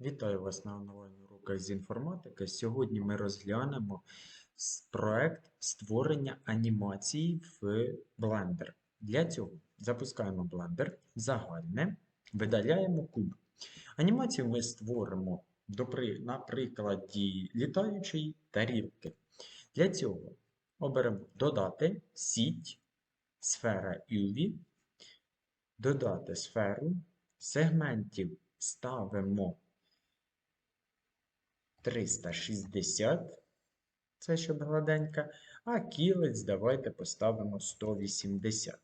Вітаю вас на онлайн-уроках з інформатики. Сьогодні ми розглянемо проект створення анімації в Blender. Для цього запускаємо Blender, загальне, видаляємо куб. Анімацію ми створимо на прикладі літаючої тарілки. Для цього оберемо Додати, сіть, сфера UV, додати сферу, сегментів ставимо 360, це щоб гладенька, а кілець давайте поставимо 180.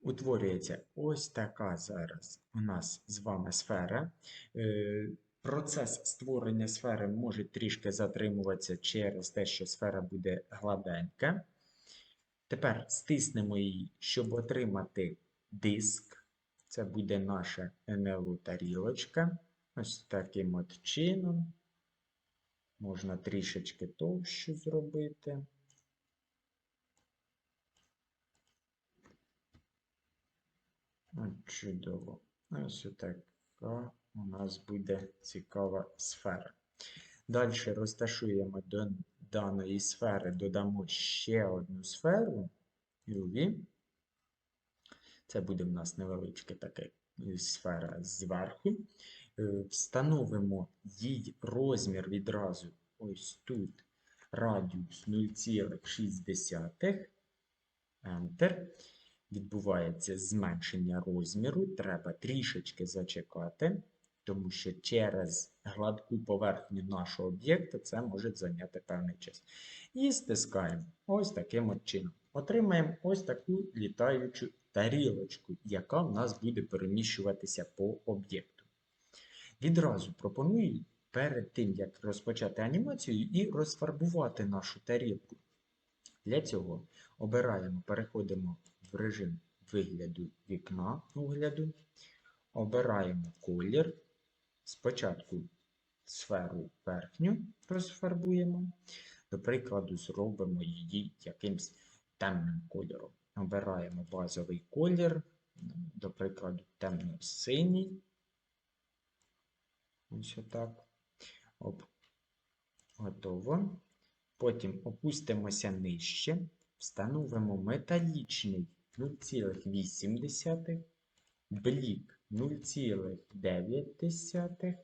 Утворюється ось така зараз у нас з вами сфера. Е, Процес створення сфери може трішки затримуватися через те, що сфера буде гладенька. Тепер стиснемо її, щоб отримати диск. Це буде наша НЛУ тарілочка. Ось таким от чином. Можна трішечки товщу зробити. От чудово. Ось така у нас буде цікава сфера. Далі розташуємо до даної сфери, додамо ще одну сферу UV. Це буде в нас невеличка така е, сфера зверху. Е, Встановимо їй розмір відразу ось тут радіус 0,6. Enter. Відбувається зменшення розміру. Треба трішечки зачекати, тому що через гладку поверхню нашого об'єкта це може зайняти певний час. І стискаємо ось таким от чином. Отримаємо ось таку літаючу тарілочку, яка в нас буде переміщуватися по об'єкту. Відразу пропоную перед тим, як розпочати анімацію, і розфарбувати нашу тарілку. Для цього обираємо, переходимо в режим вигляду вікна огляду, обираємо колір. Спочатку сферу верхню розфарбуємо. До прикладу, зробимо її якимсь темним кольором. Обираємо базовий колір, до прикладу, темно-синій. Ось отак. Оп. Готово. Потім опустимося нижче, встановимо металічний 0,8, блік 0,9,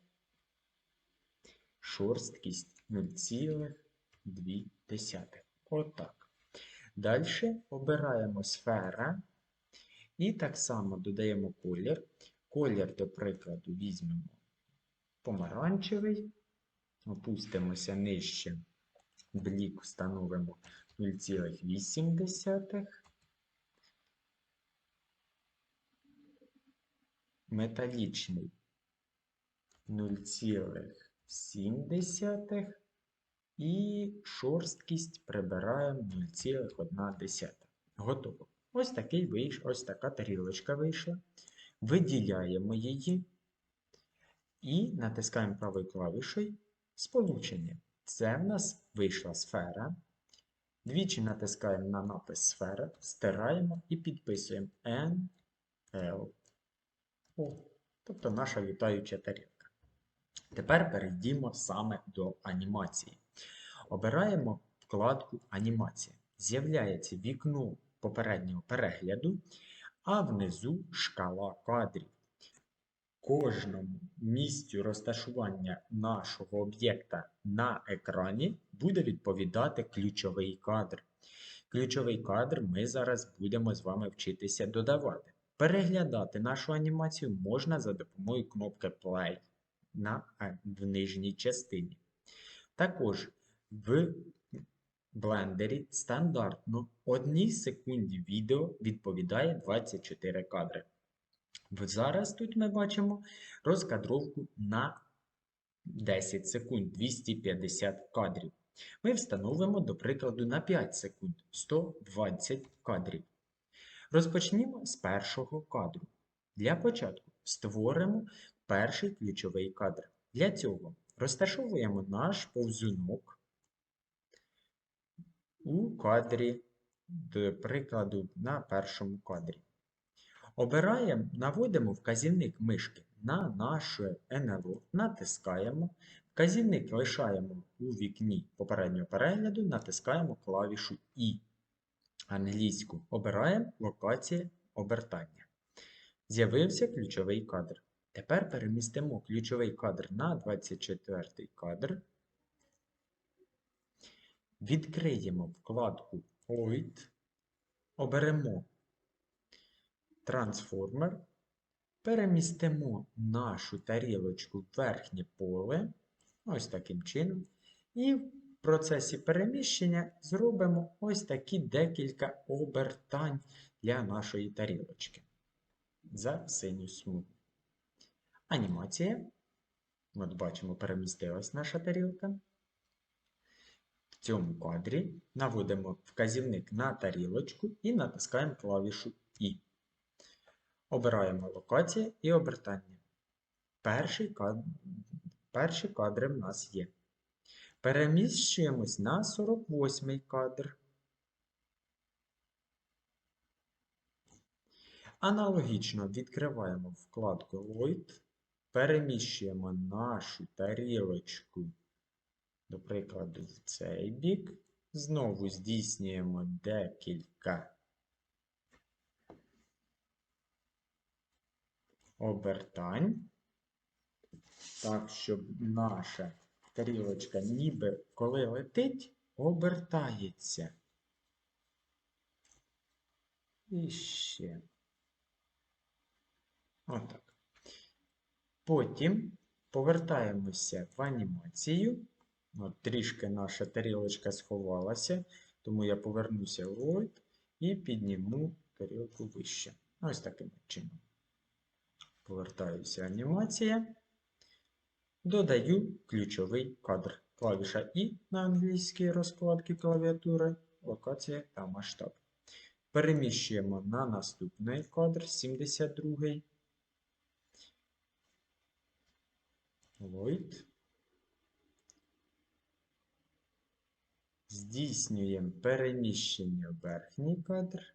шорсткість 0,2. Отак. Далі обираємо сфера і так само додаємо колір. Колір, до прикладу, візьмемо помаранчевий, опустимося нижче, блік встановимо 0,8. Металічний 0,7 і шорсткість прибираємо 0,1. Готово. Ось, такий вийш, ось така тарілочка вийшла. Виділяємо її і натискаємо правою клавішою сполучення. Це в нас вийшла сфера. Двічі натискаємо на напис сфера, стираємо і підписуємо NL. О, тобто наша літаюча тарілка. Тепер перейдімо саме до анімації. Обираємо вкладку Анімація. З'являється вікно попереднього перегляду, а внизу шкала кадрів. Кожному місцю розташування нашого об'єкта на екрані буде відповідати ключовий кадр. Ключовий кадр ми зараз будемо з вами вчитися додавати. Переглядати нашу анімацію можна за допомогою кнопки Play на, е, в нижній частині. Також в блендері стандартно 1 секунді відео відповідає 24 кадри. Зараз тут ми бачимо розкадровку на 10 секунд 250 кадрів. Ми встановимо, до прикладу, на 5 секунд 120 кадрів. Розпочнімо з першого кадру. Для початку створимо перший ключовий кадр. Для цього розташовуємо наш повзунок у кадрі, до прикладу, на першому кадрі. Обираємо, наводимо вказівник мишки на наше НЛО, натискаємо, вказівник лишаємо у вікні попереднього перегляду, натискаємо клавішу І. Англійську обираємо локація обертання. З'явився ключовий кадр. Тепер перемістимо ключовий кадр на 24 кадр. Відкриємо вкладку OIT, оберемо трансформер, перемістимо нашу тарілочку в верхнє поле, ось таким чином, і в процесі переміщення зробимо ось такі декілька обертань для нашої тарілочки за синю смугу. Анімація. От бачимо, перемістилась наша тарілка. В цьому кадрі наводимо вказівник на тарілочку і натискаємо клавішу І. Обираємо локація і обертання. Перший кадр, перші кадри в нас є. Переміщуємось на 48 кадр. Аналогічно відкриваємо вкладку Void, переміщуємо нашу тарілочку, до прикладу, в цей бік. Знову здійснюємо декілька обертань, так, щоб наша тарілочка ніби коли летить, обертається. І ще. Отак. Потім повертаємося в анімацію. От, трішки наша тарілочка сховалася, тому я повернуся в Void і підніму тарілку вище. Ось таким чином. Повертаюся анімація. Додаю ключовий кадр. Клавіша І на англійській розкладці клавіатури, локація та масштаб. Переміщуємо на наступний кадр 72 Void. Здійснюємо переміщення в верхній кадр.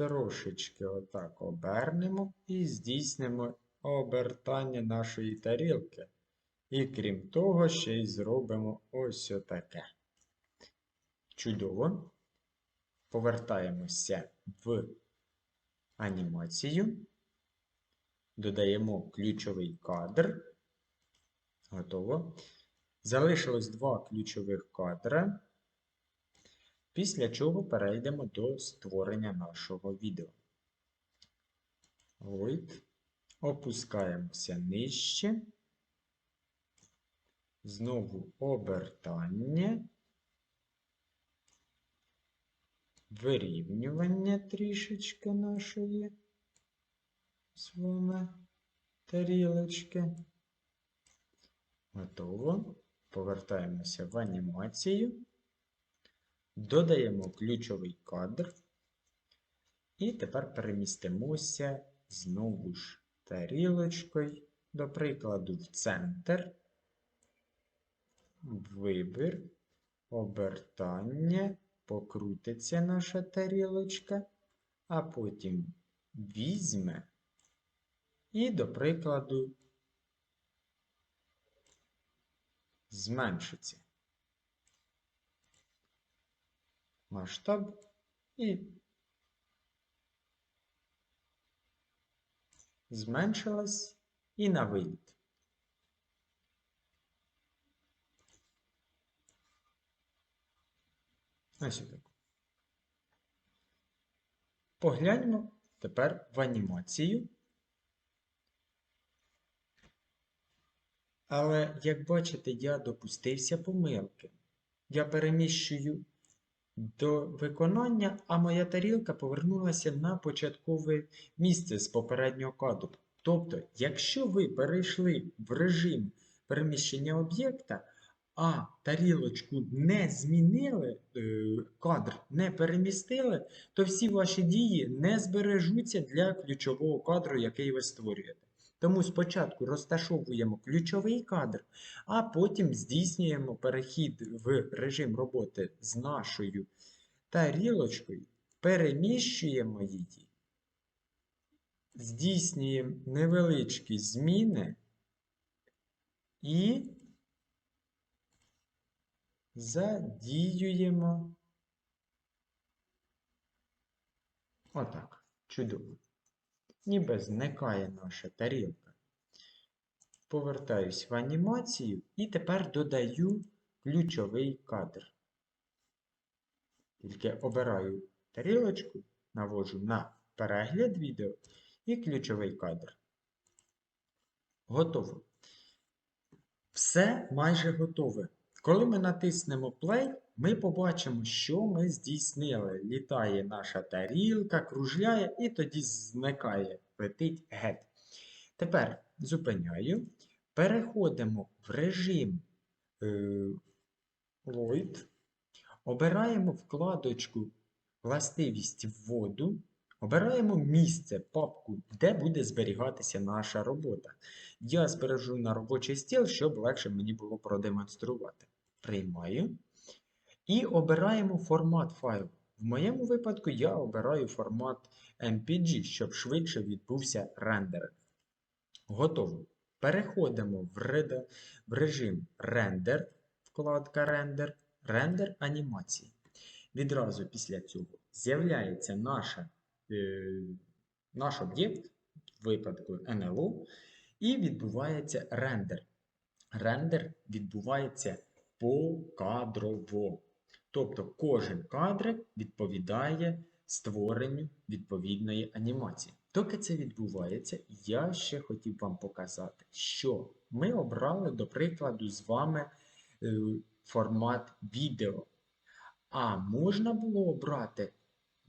Трошечки отак обернемо і здійснимо обертання нашої тарілки. І крім того, ще й зробимо ось отаке. Чудово. Повертаємося в анімацію. Додаємо ключовий кадр. Готово. Залишилось два ключових кадри. Після чого перейдемо до створення нашого відео. Void. Опускаємося нижче. Знову обертання. Вирівнювання трішечки нашої з вами тарілочки. Готово. Повертаємося в анімацію. Додаємо ключовий кадр. І тепер перемістимося знову ж тарілочкою, до прикладу, в центр, вибір, обертання, покрутиться наша тарілочка, а потім візьме і, до прикладу, зменшиться. Масштаб і зменшилась і на виліт. Ось так. Погляньмо тепер в анімацію. Але, як бачите, я допустився помилки. Я переміщую до виконання, а моя тарілка повернулася на початкове місце з попереднього кадру. Тобто, якщо ви перейшли в режим переміщення об'єкта, а тарілочку не змінили, е, кадр не перемістили, то всі ваші дії не збережуться для ключового кадру, який ви створюєте. Тому спочатку розташовуємо ключовий кадр, а потім здійснюємо перехід в режим роботи з нашою тарілочкою, переміщуємо її здійснюємо невеличкі зміни і задіюємо. Отак. Чудово. Ніби зникає наша тарілка. Повертаюсь в анімацію і тепер додаю ключовий кадр. Тільки обираю тарілочку, наводжу на перегляд відео і ключовий кадр. Готово. Все майже готове. Коли ми натиснемо Play, ми побачимо, що ми здійснили. Літає наша тарілка, кружляє і тоді зникає, летить геть. Тепер зупиняю. Переходимо в режим е, Lloyd. Обираємо вкладочку Властивість вводу. Обираємо місце, папку, де буде зберігатися наша робота. Я збережу на робочий стіл, щоб легше мені було продемонструвати. Приймаю. І обираємо формат файлу. В моєму випадку я обираю формат MPG, щоб швидше відбувся рендеринг. Готово. Переходимо в, red... в режим рендер, вкладка рендер, рендер анімації. Відразу після цього з'являється наша, е, наш об'єкт, в випадку NLO, і відбувається рендер. Рендер відбувається покадрово. Тобто кожен кадрик відповідає створенню відповідної анімації. Доки це відбувається, я ще хотів вам показати, що ми обрали, до прикладу, з вами е, формат відео. А можна було обрати,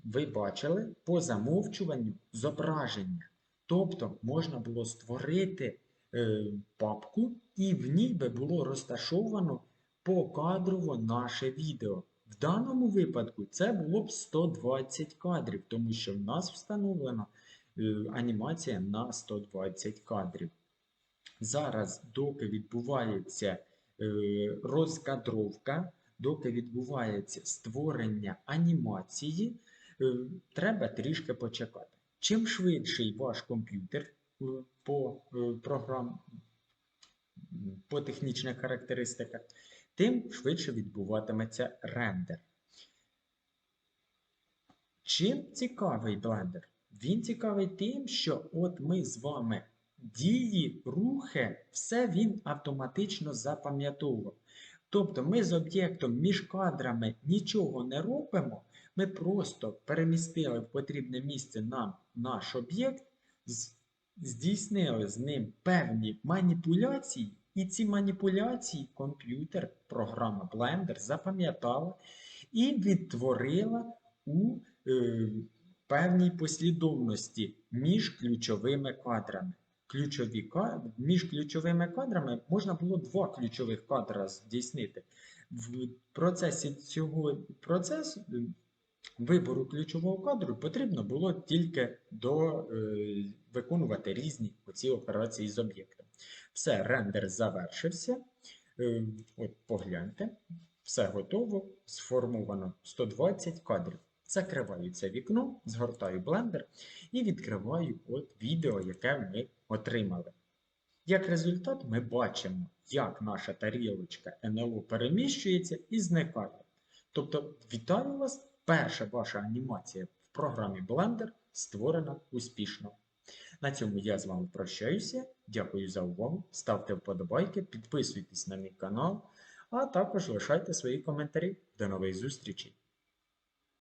ви бачили, по замовчуванню зображення. Тобто можна було створити е, папку, і в ній би було розташовано покадрово наше відео. В даному випадку це було б 120 кадрів, тому що в нас встановлена е, анімація на 120 кадрів. Зараз, доки відбувається е, розкадровка, доки відбувається створення анімації, е, треба трішки почекати. Чим швидший ваш комп'ютер по програм, по технічних характеристиках, тим швидше відбуватиметься рендер. Чим цікавий блендер? Він цікавий тим, що от ми з вами дії, рухи, все він автоматично запам'ятовував. Тобто ми з об'єктом між кадрами нічого не робимо, ми просто перемістили в потрібне місце нам наш об'єкт, здійснили з ним певні маніпуляції, і ці маніпуляції комп'ютер, програма Blender запам'ятала і відтворила у е, певній послідовності між ключовими кадрами. Ключові, Між ключовими кадрами можна було два ключових кадра здійснити. В процесі цього процесу вибору ключового кадру потрібно було тільки до, е, виконувати різні оці операції з об'єктом. Все, рендер завершився. Е, от Погляньте, все готово, сформовано 120 кадрів. Закриваю це вікно, згортаю блендер і відкриваю от відео, яке ми отримали. Як результат, ми бачимо, як наша тарілочка НЛО переміщується і зникає. Тобто, вітаю вас! Перша ваша анімація в програмі Blender створена успішно. На цьому я з вами прощаюся. Дякую за увагу. Ставте вподобайки, підписуйтесь на мій канал, а також лишайте свої коментарі. До нових зустрічей!